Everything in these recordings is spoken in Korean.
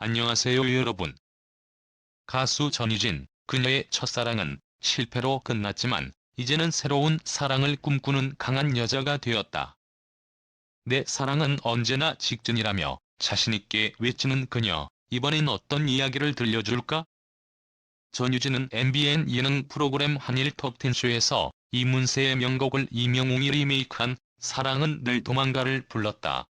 안녕하세요 여러분. 가수 전유진, 그녀의 첫사랑은 실패로 끝났지만 이제는 새로운 사랑을 꿈꾸는 강한 여자가 되었다. 내 사랑은 언제나 직전이라며 자신있게 외치는 그녀, 이번엔 어떤 이야기를 들려줄까? 전유진은 MBN 예능 프로그램 한일 톱텐쇼에서 이문세의 명곡을 이명웅이 리메이크한 사랑은 늘 도망가를 불렀다.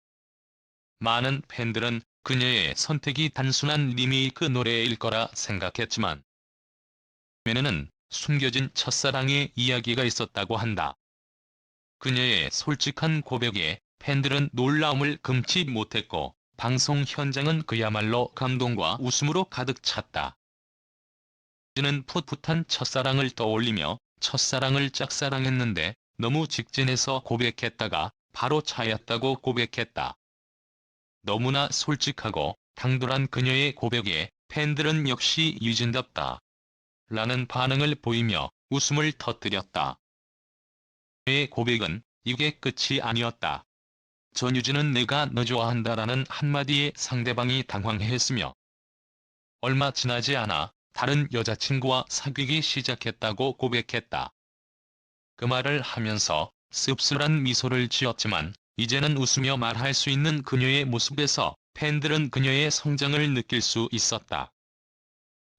많은 팬들은 그녀의 선택이 단순한 리메이크 노래일 거라 생각했지만 면에는 숨겨진 첫사랑의 이야기가 있었다고 한다. 그녀의 솔직한 고백에 팬들은 놀라움을 금치 못했고 방송 현장은 그야말로 감동과 웃음으로 가득 찼다. 그는 풋풋한 첫사랑을 떠올리며 첫사랑을 짝사랑했는데 너무 직진해서 고백했다가 바로 차였다고 고백했다. 너무나 솔직하고 당돌한 그녀의 고백에 팬들은 역시 유진답다. 라는 반응을 보이며 웃음을 터뜨렸다. 그의 고백은 이게 끝이 아니었다. 전유진은 내가 너 좋아한다라는 한마디에 상대방이 당황했으며 얼마 지나지 않아 다른 여자친구와 사귀기 시작했다고 고백했다. 그 말을 하면서 씁쓸한 미소를 지었지만 이제는 웃으며 말할 수 있는 그녀의 모습에서 팬들은 그녀의 성장을 느낄 수 있었다.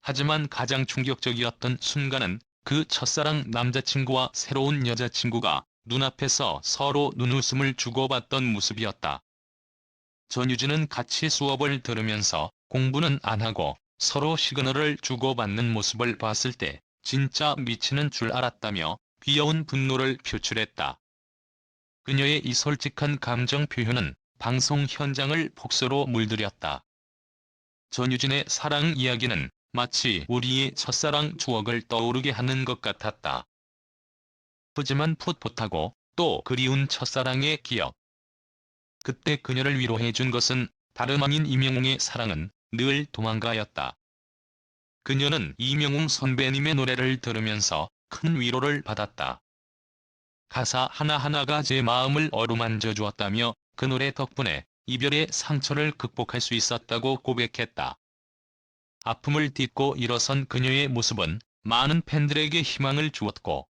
하지만 가장 충격적이었던 순간은 그 첫사랑 남자친구와 새로운 여자친구가 눈앞에서 서로 눈웃음을 주고받던 모습이었다. 전유진은 같이 수업을 들으면서 공부는 안 하고 서로 시그널을 주고받는 모습을 봤을 때 진짜 미치는 줄 알았다며 귀여운 분노를 표출했다. 그녀의 이 솔직한 감정 표현은 방송 현장을 폭소로 물들였다. 전유진의 사랑 이야기는 마치 우리의 첫사랑 추억을 떠오르게 하는 것 같았다. 푸지만 풋풋하고 또 그리운 첫사랑의 기억. 그때 그녀를 위로해준 것은 다름 아닌 이명웅의 사랑은 늘 도망가였다. 그녀는 이명웅 선배님의 노래를 들으면서 큰 위로를 받았다. 가사 하나하나가 제 마음을 어루만져 주었다며 그 노래 덕분에 이별의 상처를 극복할 수 있었다고 고백했다. 아픔을 딛고 일어선 그녀의 모습은 많은 팬들에게 희망을 주었고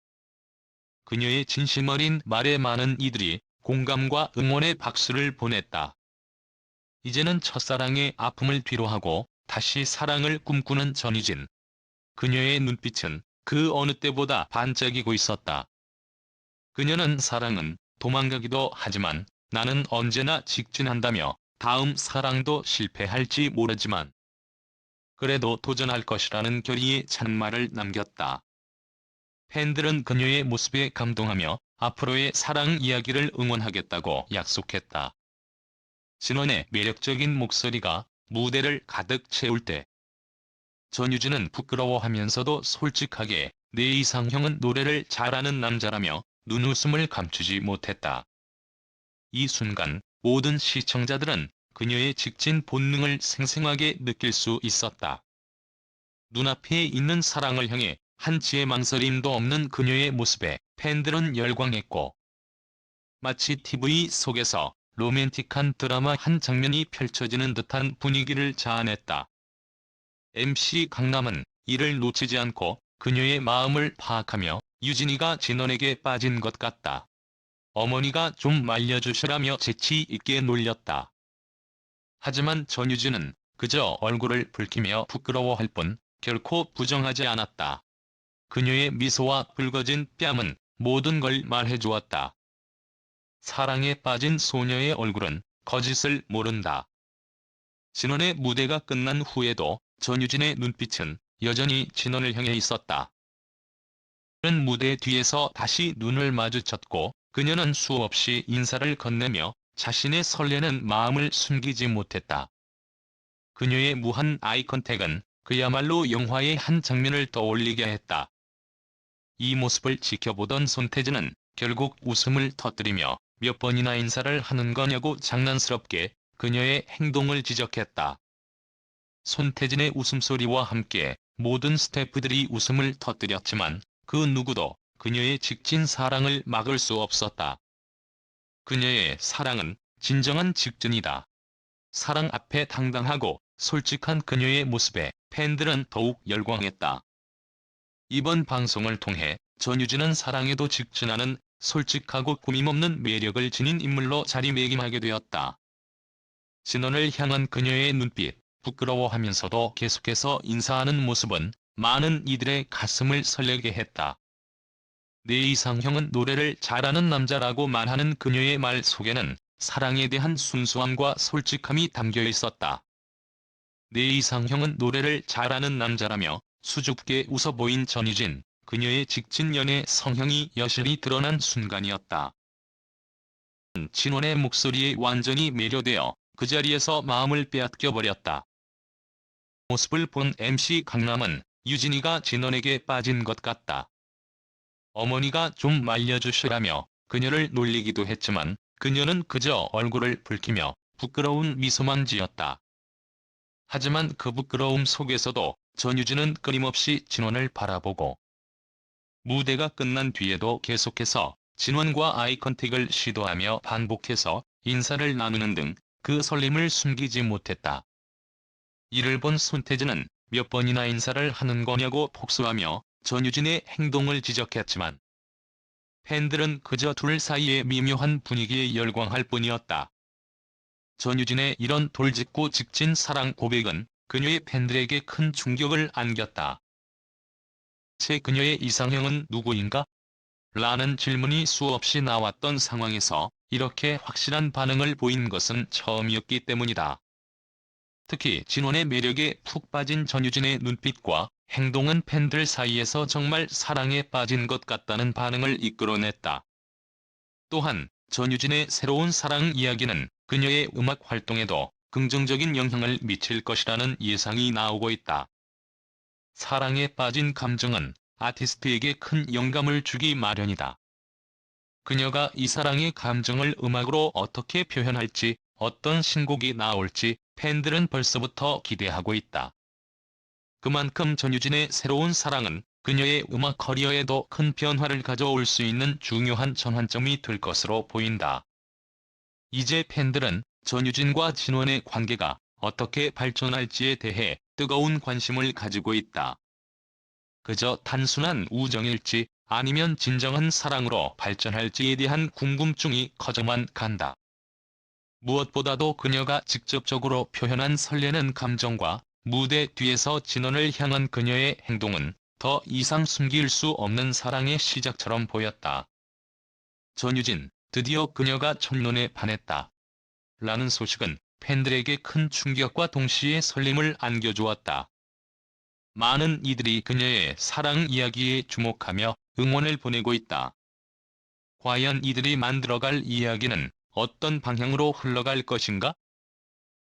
그녀의 진심 어린 말에 많은 이들이 공감과 응원의 박수를 보냈다. 이제는 첫사랑의 아픔을 뒤로하고 다시 사랑을 꿈꾸는 전유진. 그녀의 눈빛은 그 어느 때보다 반짝이고 있었다. 그녀는 사랑은 도망가기도 하지만 나는 언제나 직진한다며 다음 사랑도 실패할지 모르지만 그래도 도전할 것이라는 결의의 찬말을 남겼다. 팬들은 그녀의 모습에 감동하며 앞으로의 사랑 이야기를 응원하겠다고 약속했다. 진원의 매력적인 목소리가 무대를 가득 채울 때 전유진은 부끄러워하면서도 솔직하게 내 이상형은 노래를 잘하는 남자라며 눈웃음을 감추지 못했다. 이 순간 모든 시청자들은 그녀의 직진 본능을 생생하게 느낄 수 있었다. 눈앞에 있는 사랑을 향해 한치의 망설임도 없는 그녀의 모습에 팬들은 열광했고 마치 TV 속에서 로맨틱한 드라마 한 장면이 펼쳐지는 듯한 분위기를 자아냈다. MC 강남은 이를 놓치지 않고 그녀의 마음을 파악하며 유진이가 진원에게 빠진 것 같다. 어머니가 좀 말려주시라며 재치 있게 놀렸다. 하지만 전유진은 그저 얼굴을 붉히며 부끄러워할 뿐 결코 부정하지 않았다. 그녀의 미소와 붉어진 뺨은 모든 걸 말해주었다. 사랑에 빠진 소녀의 얼굴은 거짓을 모른다. 진원의 무대가 끝난 후에도 전유진의 눈빛은 여전히 진원을 향해 있었다. 그는 무대 뒤에서 다시 눈을 마주쳤고 그녀는 수없이 인사를 건네며 자신의 설레는 마음을 숨기지 못했다. 그녀의 무한 아이컨택은 그야말로 영화의 한 장면을 떠올리게 했다. 이 모습을 지켜보던 손태진은 결국 웃음을 터뜨리며 몇 번이나 인사를 하는 거냐고 장난스럽게 그녀의 행동을 지적했다. 손태진의 웃음소리와 함께 모든 스태프들이 웃음을 터뜨렸지만 그 누구도 그녀의 직진 사랑을 막을 수 없었다. 그녀의 사랑은 진정한 직진이다. 사랑 앞에 당당하고 솔직한 그녀의 모습에 팬들은 더욱 열광했다. 이번 방송을 통해 전유진은 사랑에도 직진하는 솔직하고 꾸밈없는 매력을 지닌 인물로 자리매김하게 되었다. 진원을 향한 그녀의 눈빛, 부끄러워하면서도 계속해서 인사하는 모습은 많은 이들의 가슴을 설레게 했다. 내 이상형은 노래를 잘하는 남자라고 말하는 그녀의 말 속에는 사랑에 대한 순수함과 솔직함이 담겨 있었다. 내 이상형은 노래를 잘하는 남자라며 수줍게 웃어 보인 전유진, 그녀의 직진 연애 성향이 여실히 드러난 순간이었다. 진원의 목소리에 완전히 매료되어 그 자리에서 마음을 빼앗겨 버렸다. 모습을 본 MC 강남은 유진이가 진원에게 빠진 것 같다. 어머니가 좀 말려주시라며 그녀를 놀리기도 했지만 그녀는 그저 얼굴을 붉히며 부끄러운 미소만 지었다. 하지만 그 부끄러움 속에서도 전유진은 끊임없이 진원을 바라보고 무대가 끝난 뒤에도 계속해서 진원과 아이컨택을 시도하며 반복해서 인사를 나누는 등 그 설렘을 숨기지 못했다. 이를 본 손태진은 몇 번이나 인사를 하는 거냐고 복수하며 전유진의 행동을 지적했지만 팬들은 그저 둘 사이의 미묘한 분위기에 열광할 뿐이었다. 전유진의 이런 돌직구 직진 사랑 고백은 그녀의 팬들에게 큰 충격을 안겼다. 제 그녀의 이상형은 누구인가? 라는 질문이 수없이 나왔던 상황에서 이렇게 확실한 반응을 보인 것은 처음이었기 때문이다. 특히 진원의 매력에 푹 빠진 전유진의 눈빛과 행동은 팬들 사이에서 정말 사랑에 빠진 것 같다는 반응을 이끌어냈다. 또한 전유진의 새로운 사랑 이야기는 그녀의 음악 활동에도 긍정적인 영향을 미칠 것이라는 예상이 나오고 있다. 사랑에 빠진 감정은 아티스트에게 큰 영감을 주기 마련이다. 그녀가 이 사랑의 감정을 음악으로 어떻게 표현할지, 어떤 신곡이 나올지 팬들은 벌써부터 기대하고 있다. 그만큼 전유진의 새로운 사랑은 그녀의 음악 커리어에도 큰 변화를 가져올 수 있는 중요한 전환점이 될 것으로 보인다. 이제 팬들은 전유진과 진원의 관계가 어떻게 발전할지에 대해 뜨거운 관심을 가지고 있다. 그저 단순한 우정일지 아니면 진정한 사랑으로 발전할지에 대한 궁금증이 커져만 간다. 무엇보다도 그녀가 직접적으로 표현한 설레는 감정과 무대 뒤에서 진원을 향한 그녀의 행동은 더 이상 숨길 수 없는 사랑의 시작처럼 보였다. 전유진, 드디어 그녀가 첫눈에 반했다. 라는 소식은 팬들에게 큰 충격과 동시에 설렘을 안겨주었다. 많은 이들이 그녀의 사랑 이야기에 주목하며 응원을 보내고 있다. 과연 이들이 만들어갈 이야기는 어떤 방향으로 흘러갈 것인가?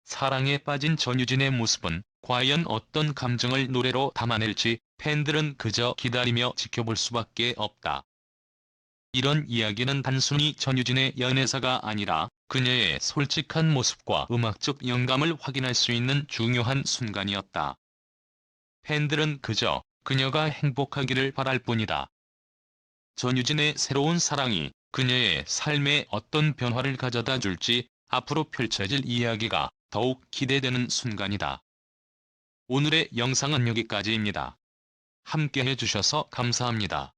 사랑에 빠진 전유진의 모습은 과연 어떤 감정을 노래로 담아낼지 팬들은 그저 기다리며 지켜볼 수밖에 없다. 이런 이야기는 단순히 전유진의 연애사가 아니라 그녀의 솔직한 모습과 음악적 영감을 확인할 수 있는 중요한 순간이었다. 팬들은 그저 그녀가 행복하기를 바랄 뿐이다. 전유진의 새로운 사랑이 그녀의 삶에 어떤 변화를 가져다 줄지 앞으로 펼쳐질 이야기가 더욱 기대되는 순간이다. 오늘의 영상은 여기까지입니다. 함께 해주셔서 감사합니다.